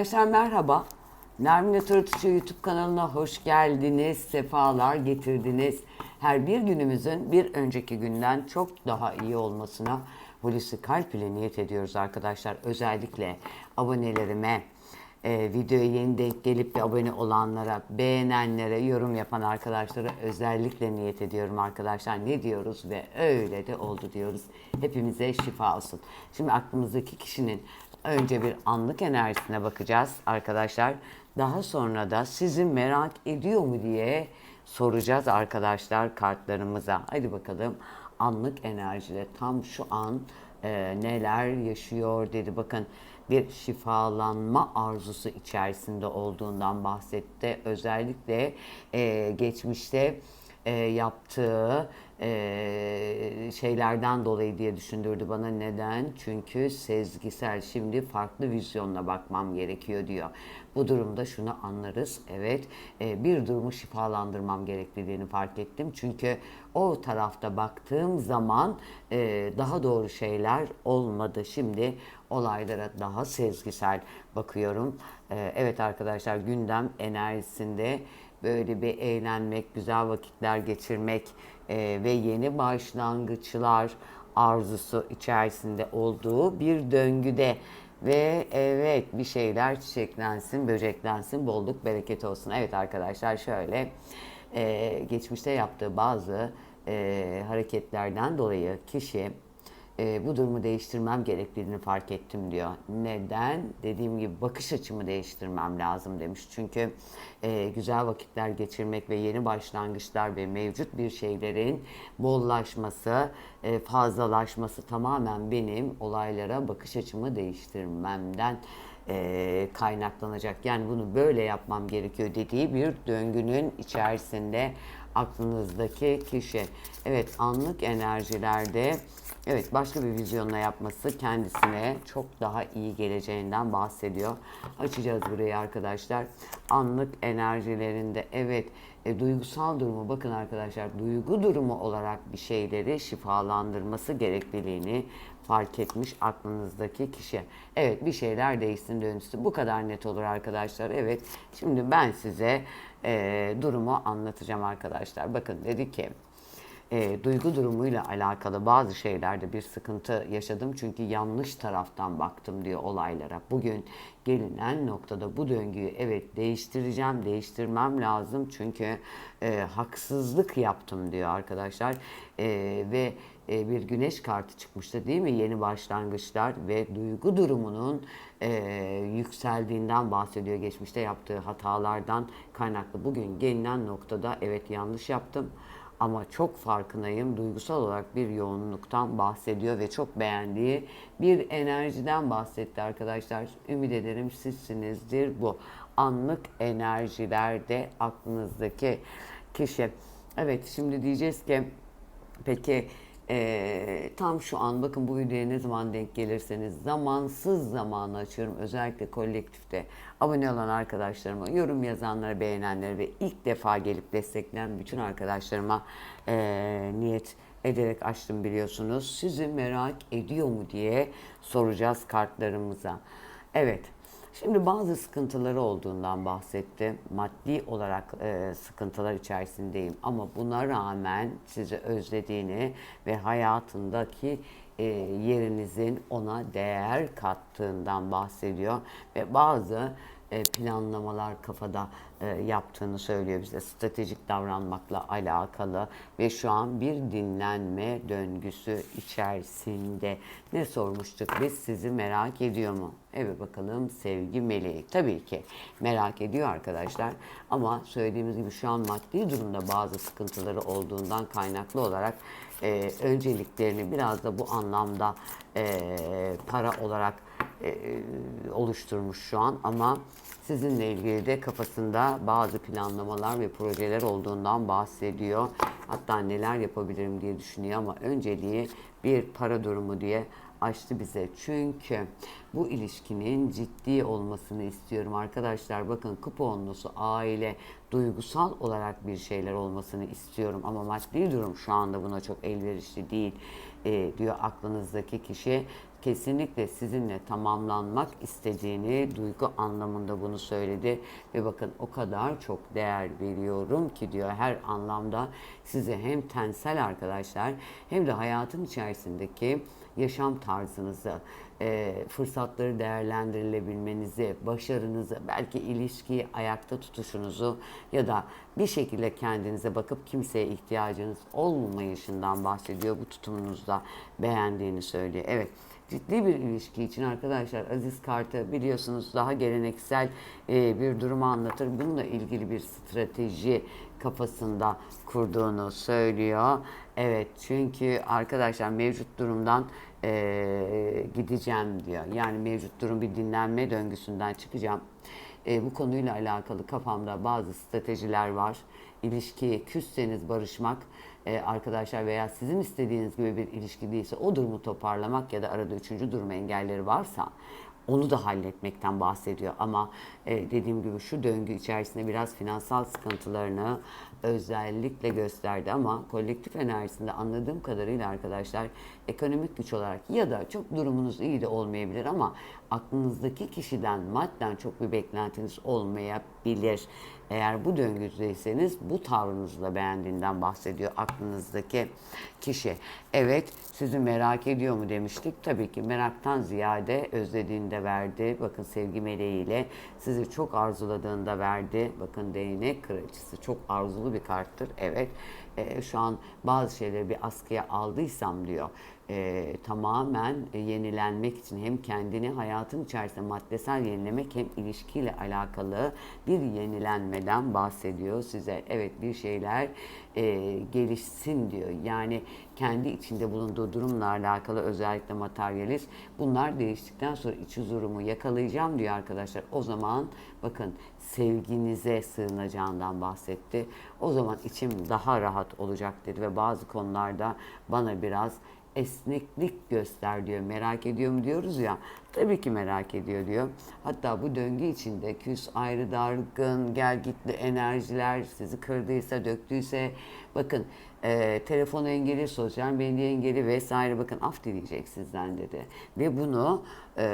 Arkadaşlar merhaba. Nermin Tırtıcı YouTube kanalına hoş geldiniz, sefalar getirdiniz. Her bir günümüzün bir önceki günden çok daha iyi olmasına Hulusi Kalp ile niyet ediyoruz arkadaşlar. Özellikle abonelerime, e, videoya yeni denk gelip de abone olanlara, beğenenlere, yorum yapan arkadaşlara özellikle niyet ediyorum arkadaşlar. Ne diyoruz ve öyle de oldu diyoruz. Hepimize şifa olsun. Şimdi aklımızdaki kişinin önce bir anlık enerjisine bakacağız arkadaşlar. Daha sonra da sizi merak ediyor mu diye soracağız arkadaşlar kartlarımıza. Hadi bakalım anlık enerjide tam şu an e, neler yaşıyor dedi. Bakın bir şifalanma arzusu içerisinde olduğundan bahsetti. Özellikle e, geçmişte e, yaptığı e, şeylerden dolayı diye düşündürdü bana. Neden? Çünkü sezgisel. Şimdi farklı vizyonla bakmam gerekiyor diyor. Bu durumda şunu anlarız. Evet e, bir durumu şifalandırmam gerektiğini fark ettim. Çünkü o tarafta baktığım zaman e, daha doğru şeyler olmadı. Şimdi olaylara daha sezgisel bakıyorum. E, evet arkadaşlar gündem enerjisinde böyle bir eğlenmek, güzel vakitler geçirmek e, ve yeni başlangıçlar arzusu içerisinde olduğu bir döngüde ve evet bir şeyler çiçeklensin, böceklensin, bolluk bereket olsun. Evet arkadaşlar şöyle e, geçmişte yaptığı bazı e, hareketlerden dolayı kişi e, bu durumu değiştirmem gerektiğini fark ettim diyor. Neden? Dediğim gibi bakış açımı değiştirmem lazım demiş. Çünkü e, güzel vakitler geçirmek ve yeni başlangıçlar ve mevcut bir şeylerin bollaşması, e, fazlalaşması tamamen benim olaylara bakış açımı değiştirmemden e, kaynaklanacak. Yani bunu böyle yapmam gerekiyor dediği bir döngünün içerisinde aklınızdaki kişi. Evet anlık enerjilerde evet başka bir vizyonla yapması kendisine çok daha iyi geleceğinden bahsediyor. Açacağız burayı arkadaşlar. Anlık enerjilerinde evet e, duygusal durumu bakın arkadaşlar duygu durumu olarak bir şeyleri şifalandırması gerekliliğini fark etmiş aklınızdaki kişi. Evet bir şeyler değişsin dönüşsün. Bu kadar net olur arkadaşlar. Evet şimdi ben size e, durumu anlatacağım arkadaşlar. Bakın dedi ki e, duygu durumuyla alakalı bazı şeylerde bir sıkıntı yaşadım. Çünkü yanlış taraftan baktım diyor olaylara. Bugün gelinen noktada bu döngüyü evet değiştireceğim, değiştirmem lazım. Çünkü e, haksızlık yaptım diyor arkadaşlar. E, ve e, bir güneş kartı çıkmıştı değil mi? Yeni başlangıçlar ve duygu durumunun e, yükseldiğinden bahsediyor. Geçmişte yaptığı hatalardan kaynaklı. Bugün gelinen noktada evet yanlış yaptım ama çok farkındayım. Duygusal olarak bir yoğunluktan bahsediyor ve çok beğendiği bir enerjiden bahsetti arkadaşlar. Ümit ederim sizsinizdir bu. Anlık enerjilerde aklınızdaki kişi. Evet şimdi diyeceğiz ki peki ee, tam şu an bakın bu videoya ne zaman denk gelirseniz zamansız zamanı açıyorum. Özellikle kolektifte abone olan arkadaşlarıma, yorum yazanlara, beğenenlere ve ilk defa gelip destekleyen bütün arkadaşlarıma ee, niyet ederek açtım biliyorsunuz. Sizi merak ediyor mu diye soracağız kartlarımıza. Evet. Şimdi bazı sıkıntıları olduğundan bahsetti. Maddi olarak e, sıkıntılar içerisindeyim ama buna rağmen sizi özlediğini ve hayatındaki e, yerinizin ona değer kattığından bahsediyor ve bazı planlamalar kafada e, yaptığını söylüyor bize. Stratejik davranmakla alakalı ve şu an bir dinlenme döngüsü içerisinde. Ne sormuştuk biz sizi merak ediyor mu? Evet bakalım sevgi meleği. Tabii ki merak ediyor arkadaşlar. Ama söylediğimiz gibi şu an maddi durumda bazı sıkıntıları olduğundan kaynaklı olarak e, önceliklerini biraz da bu anlamda e, para olarak e, oluşturmuş şu an ama sizinle ilgili de kafasında bazı planlamalar ve projeler olduğundan bahsediyor. Hatta neler yapabilirim diye düşünüyor ama önceliği bir para durumu diye açtı bize. Çünkü bu ilişkinin ciddi olmasını istiyorum arkadaşlar. Bakın kuponlusu aile duygusal olarak bir şeyler olmasını istiyorum ama maddi durum şu anda buna çok elverişli değil e, diyor aklınızdaki kişi kesinlikle sizinle tamamlanmak istediğini duygu anlamında bunu söyledi ve bakın o kadar çok değer veriyorum ki diyor her anlamda size hem tensel arkadaşlar hem de hayatın içerisindeki yaşam tarzınızı, e, fırsatları değerlendirilebilmenizi, başarınızı, belki ilişkiyi ayakta tutuşunuzu ya da bir şekilde kendinize bakıp kimseye ihtiyacınız olmayışından bahsediyor. Bu tutumunuzda beğendiğini söylüyor. Evet ciddi bir ilişki için arkadaşlar Aziz Kart'ı biliyorsunuz daha geleneksel e, bir durumu anlatır. Bununla ilgili bir strateji kafasında kurduğunu söylüyor. Evet çünkü arkadaşlar mevcut durumdan e, gideceğim diyor. Yani mevcut durum bir dinlenme döngüsünden çıkacağım. E, bu konuyla alakalı kafamda bazı stratejiler var. İlişki küsseniz barışmak e, arkadaşlar veya sizin istediğiniz gibi bir ilişki değilse o durumu toparlamak ya da arada üçüncü durum engelleri varsa onu da halletmekten bahsediyor. Ama e, dediğim gibi şu döngü içerisinde biraz finansal sıkıntılarını özellikle gösterdi ama kolektif enerjisinde anladığım kadarıyla arkadaşlar ekonomik güç olarak ya da çok durumunuz iyi de olmayabilir ama aklınızdaki kişiden madden çok bir beklentiniz olmayabilir. Eğer bu döngüdeyseniz bu tavrınızla beğendiğinden bahsediyor aklınızdaki kişi. Evet sizi merak ediyor mu demiştik. Tabii ki meraktan ziyade özlediğinde verdi. Bakın sevgi meleğiyle sizi çok arzuladığında verdi. Bakın değnek kraliçesi çok arzulu bir karttır. Evet e, şu an bazı şeyleri bir askıya aldıysam diyor e, tamamen e, yenilenmek için hem kendini hayatın içerisinde maddesel yenilemek hem ilişkiyle alakalı bir yenilenmeden bahsediyor size. Evet bir şeyler e, gelişsin diyor. Yani kendi içinde bulunduğu durumla alakalı özellikle materyalist bunlar değiştikten sonra iç huzurumu yakalayacağım diyor arkadaşlar. O zaman bakın sevginize sığınacağından bahsetti. O zaman içim daha rahat olacak dedi ve bazı konularda bana biraz esneklik göster diyor. Merak ediyor mu diyoruz ya. Tabii ki merak ediyor diyor. Hatta bu döngü içinde küs, ayrı, dargın, gel gitli enerjiler sizi kırdıysa, döktüyse bakın e, telefon engeli, sosyal medya engeli vesaire bakın af dileyecek sizden dedi. Ve bunu e,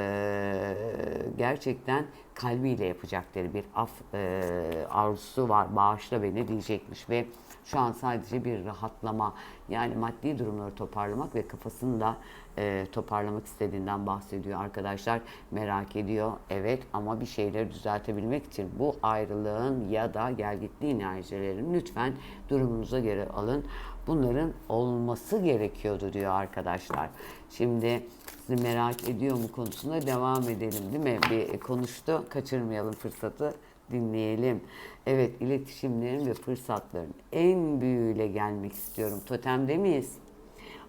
gerçekten kalbiyle yapacakları bir af e, arzusu var. Bağışla beni diyecekmiş ve şu an sadece bir rahatlama yani maddi durumları toparlamak ve kafasını da e, toparlamak istediğinden bahsediyor arkadaşlar. Merak ediyor evet ama bir şeyleri düzeltebilmek için bu ayrılığın ya da gelgitli enerjilerin lütfen durumunuza göre alın. Bunların olması gerekiyordu diyor arkadaşlar. Şimdi sizi merak ediyor mu konusuna devam edelim değil mi? Bir konuştu kaçırmayalım fırsatı dinleyelim. Evet iletişimlerin ve fırsatların en büyüğüyle gelmek istiyorum. Totemde miyiz?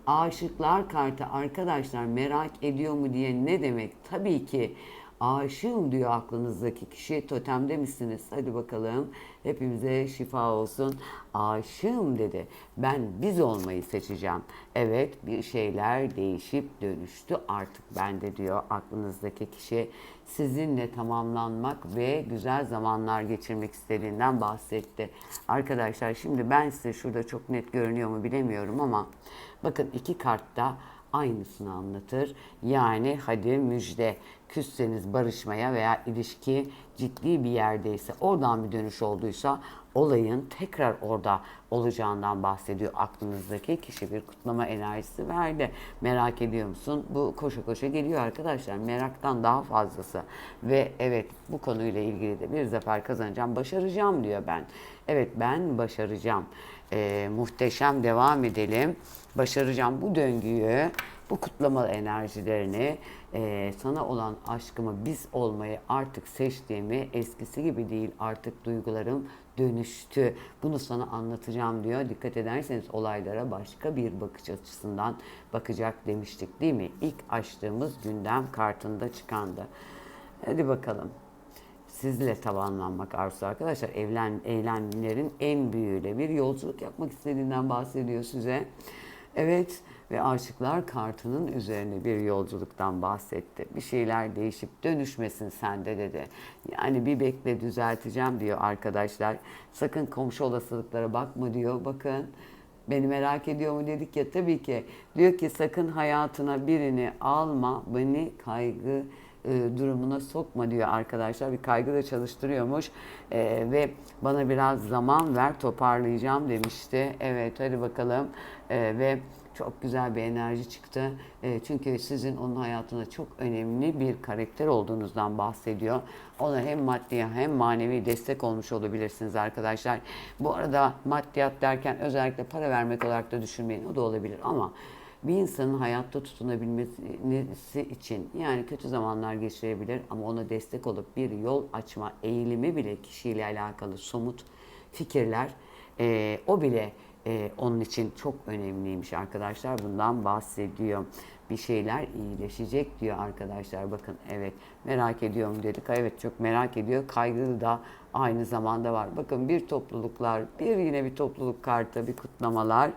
Aşıklar kartı arkadaşlar merak ediyor mu diye ne demek? Tabii ki aşığım diyor aklınızdaki kişi. Totemde misiniz? Hadi bakalım. Hepimize şifa olsun. Aşığım dedi. Ben biz olmayı seçeceğim. Evet bir şeyler değişip dönüştü artık bende diyor aklınızdaki kişi. Sizinle tamamlanmak ve güzel zamanlar geçirmek istediğinden bahsetti. Arkadaşlar şimdi ben size şurada çok net görünüyor mu bilemiyorum ama bakın iki kartta aynısını anlatır. Yani hadi müjde küsseniz barışmaya veya ilişki ciddi bir yerdeyse oradan bir dönüş olduysa olayın tekrar orada olacağından bahsediyor aklınızdaki kişi bir kutlama enerjisi verdi. Merak ediyor musun? Bu koşa koşa geliyor arkadaşlar. Meraktan daha fazlası. Ve evet bu konuyla ilgili de bir zafer kazanacağım. Başaracağım diyor ben. Evet ben başaracağım. Ee, muhteşem devam edelim. Başaracağım bu döngüyü bu kutlama enerjilerini e, sana olan aşkımı biz olmayı artık seçtiğimi eskisi gibi değil artık duygularım dönüştü. Bunu sana anlatacağım diyor. Dikkat ederseniz olaylara başka bir bakış açısından bakacak demiştik değil mi? İlk açtığımız gündem kartında çıkandı. Hadi bakalım sizle tavanlanmak arzusu arkadaşlar. Evlen, eylemlerin en büyüğüyle bir yolculuk yapmak istediğinden bahsediyor size. Evet ve aşıklar kartının üzerine bir yolculuktan bahsetti. Bir şeyler değişip dönüşmesin sende dedi. Yani bir bekle düzelteceğim diyor arkadaşlar. Sakın komşu olasılıklara bakma diyor. Bakın Beni merak ediyor mu dedik ya tabii ki. Diyor ki sakın hayatına birini alma, beni kaygı e, durumuna sokma diyor arkadaşlar. Bir kaygı da çalıştırıyormuş E, ve bana biraz zaman ver toparlayacağım demişti. Evet hadi bakalım E, ve çok güzel bir enerji çıktı. E, çünkü sizin onun hayatına çok önemli bir karakter olduğunuzdan bahsediyor. Ona hem maddi hem manevi destek olmuş olabilirsiniz arkadaşlar. Bu arada maddiyat derken özellikle para vermek olarak da düşünmeyin. O da olabilir ama bir insanın hayatta tutunabilmesi için yani kötü zamanlar geçirebilir ama ona destek olup bir yol açma eğilimi bile kişiyle alakalı somut fikirler e, o bile e, onun için çok önemliymiş arkadaşlar. Bundan bahsediyor. Bir şeyler iyileşecek diyor arkadaşlar. Bakın evet merak ediyorum dedik. Evet çok merak ediyor. Kaygılı da aynı zamanda var. Bakın bir topluluklar, bir yine bir topluluk kartı, bir kutlamalar.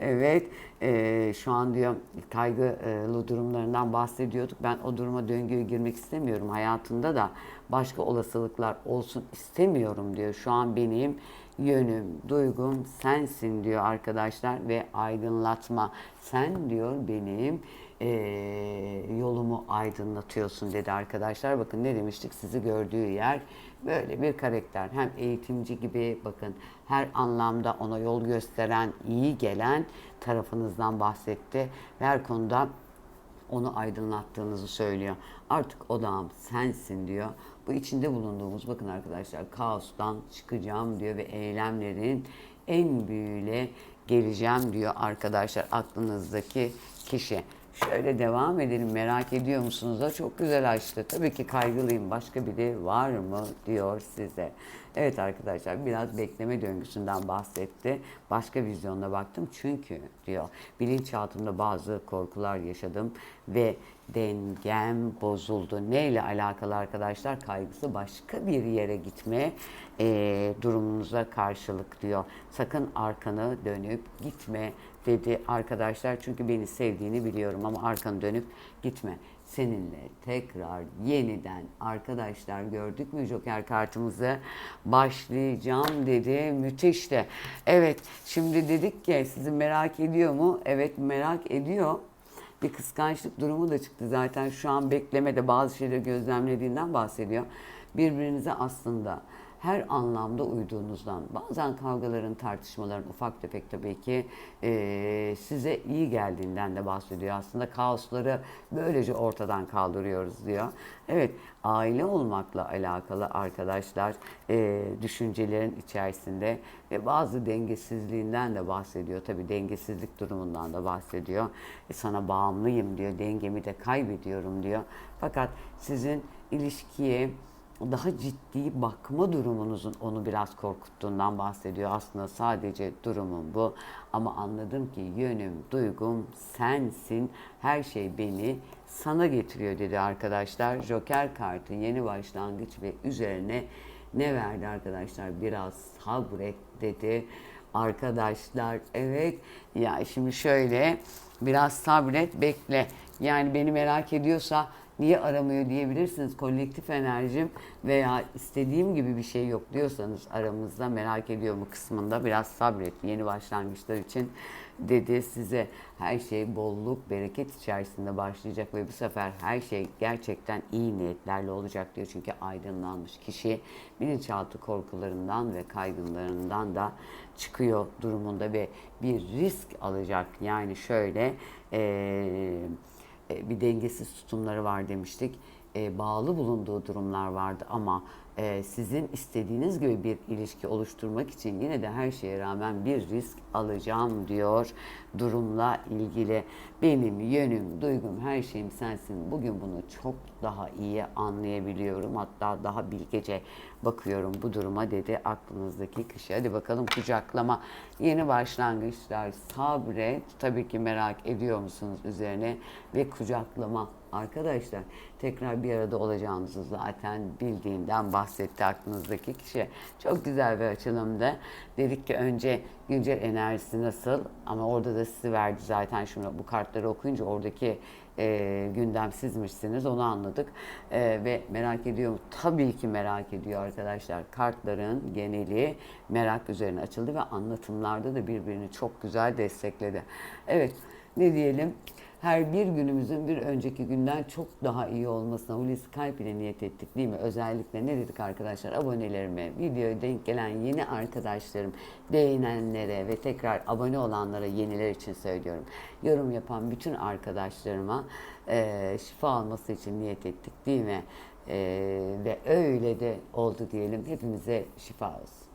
Evet, e, şu an diyor kaygılı durumlarından bahsediyorduk. Ben o duruma döngüye girmek istemiyorum. Hayatında da başka olasılıklar olsun istemiyorum diyor. Şu an benim yönüm, duygum sensin diyor arkadaşlar ve aydınlatma. Sen diyor benim e, yolumu aydınlatıyorsun dedi arkadaşlar. Bakın ne demiştik sizi gördüğü yer böyle bir karakter. Hem eğitimci gibi bakın her anlamda ona yol gösteren, iyi gelen tarafınızdan bahsetti. Ve her konuda onu aydınlattığınızı söylüyor. Artık odağım sensin diyor. Bu içinde bulunduğumuz bakın arkadaşlar kaostan çıkacağım diyor ve eylemlerin en büyüğüyle geleceğim diyor arkadaşlar aklınızdaki kişi. Şöyle devam edelim merak ediyor musunuz da çok güzel açtı. Tabii ki kaygılıyım başka biri var mı diyor size. Evet arkadaşlar biraz bekleme döngüsünden bahsetti. Başka vizyonda baktım çünkü diyor bilinçaltımda bazı korkular yaşadım ve dengem bozuldu. Neyle alakalı arkadaşlar? Kaygısı başka bir yere gitme e, durumunuza karşılık diyor. Sakın arkanı dönüp gitme dedi arkadaşlar. Çünkü beni sevdiğini biliyorum ama arkanı dönüp gitme. Seninle tekrar yeniden arkadaşlar gördük mü Joker kartımızı başlayacağım dedi. Müthişti. Evet şimdi dedik ki sizi merak ediyor mu? Evet merak ediyor bir kıskançlık durumu da çıktı zaten şu an beklemede bazı şeyleri gözlemlediğinden bahsediyor. Birbirinize aslında her anlamda uyduğunuzdan, bazen kavgaların, tartışmaların ufak tefek tabii ki e, size iyi geldiğinden de bahsediyor. Aslında kaosları böylece ortadan kaldırıyoruz diyor. Evet, aile olmakla alakalı arkadaşlar e, düşüncelerin içerisinde ve bazı dengesizliğinden de bahsediyor. Tabii dengesizlik durumundan da bahsediyor. E, sana bağımlıyım diyor, dengemi de kaybediyorum diyor. Fakat sizin ilişkiye daha ciddi bakma durumunuzun onu biraz korkuttuğundan bahsediyor. Aslında sadece durumum bu. Ama anladım ki yönüm, duygum sensin. Her şey beni sana getiriyor dedi arkadaşlar. Joker kartı yeni başlangıç ve üzerine ne verdi arkadaşlar? Biraz sabret dedi. Arkadaşlar evet ya şimdi şöyle biraz sabret bekle. Yani beni merak ediyorsa niye aramıyor diyebilirsiniz. Kolektif enerjim veya istediğim gibi bir şey yok diyorsanız aramızda merak ediyor mu kısmında biraz sabret. Yeni başlangıçlar için dedi size her şey bolluk, bereket içerisinde başlayacak ve bu sefer her şey gerçekten iyi niyetlerle olacak diyor. Çünkü aydınlanmış kişi bilinçaltı korkularından ve kaygılarından da çıkıyor durumunda ve bir risk alacak. Yani şöyle eee bir dengesiz tutumları var demiştik. E, bağlı bulunduğu durumlar vardı ama e, sizin istediğiniz gibi bir ilişki oluşturmak için yine de her şeye rağmen bir risk alacağım diyor durumla ilgili. Benim yönüm, duygum, her şeyim sensin. Bugün bunu çok daha iyi anlayabiliyorum. Hatta daha bilgece bakıyorum bu duruma dedi aklınızdaki kişi. Hadi bakalım kucaklama, yeni başlangıçlar, sabret. Tabii ki merak ediyor musunuz üzerine ve kucaklama arkadaşlar tekrar bir arada olacağımızı zaten bildiğinden bahsetti aklınızdaki kişi. Çok güzel bir açılımdı. Dedik ki önce güncel enerjisi nasıl ama orada da sizi verdi zaten şunu bu kartları okuyunca oradaki e, gündem sizmişsiniz onu anladık E, ve merak ediyorum tabii ki merak ediyor arkadaşlar kartların geneli merak üzerine açıldı ve anlatımlarda da birbirini çok güzel destekledi. Evet ne diyelim her bir günümüzün bir önceki günden çok daha iyi olmasına Hulusi Kalp ile niyet ettik değil mi? Özellikle ne dedik arkadaşlar? Abonelerime, videoya denk gelen yeni arkadaşlarım, beğenenlere ve tekrar abone olanlara yeniler için söylüyorum. Yorum yapan bütün arkadaşlarıma eee, şifa alması için niyet ettik değil mi? Eee, ve öyle de oldu diyelim. Hepimize şifa olsun.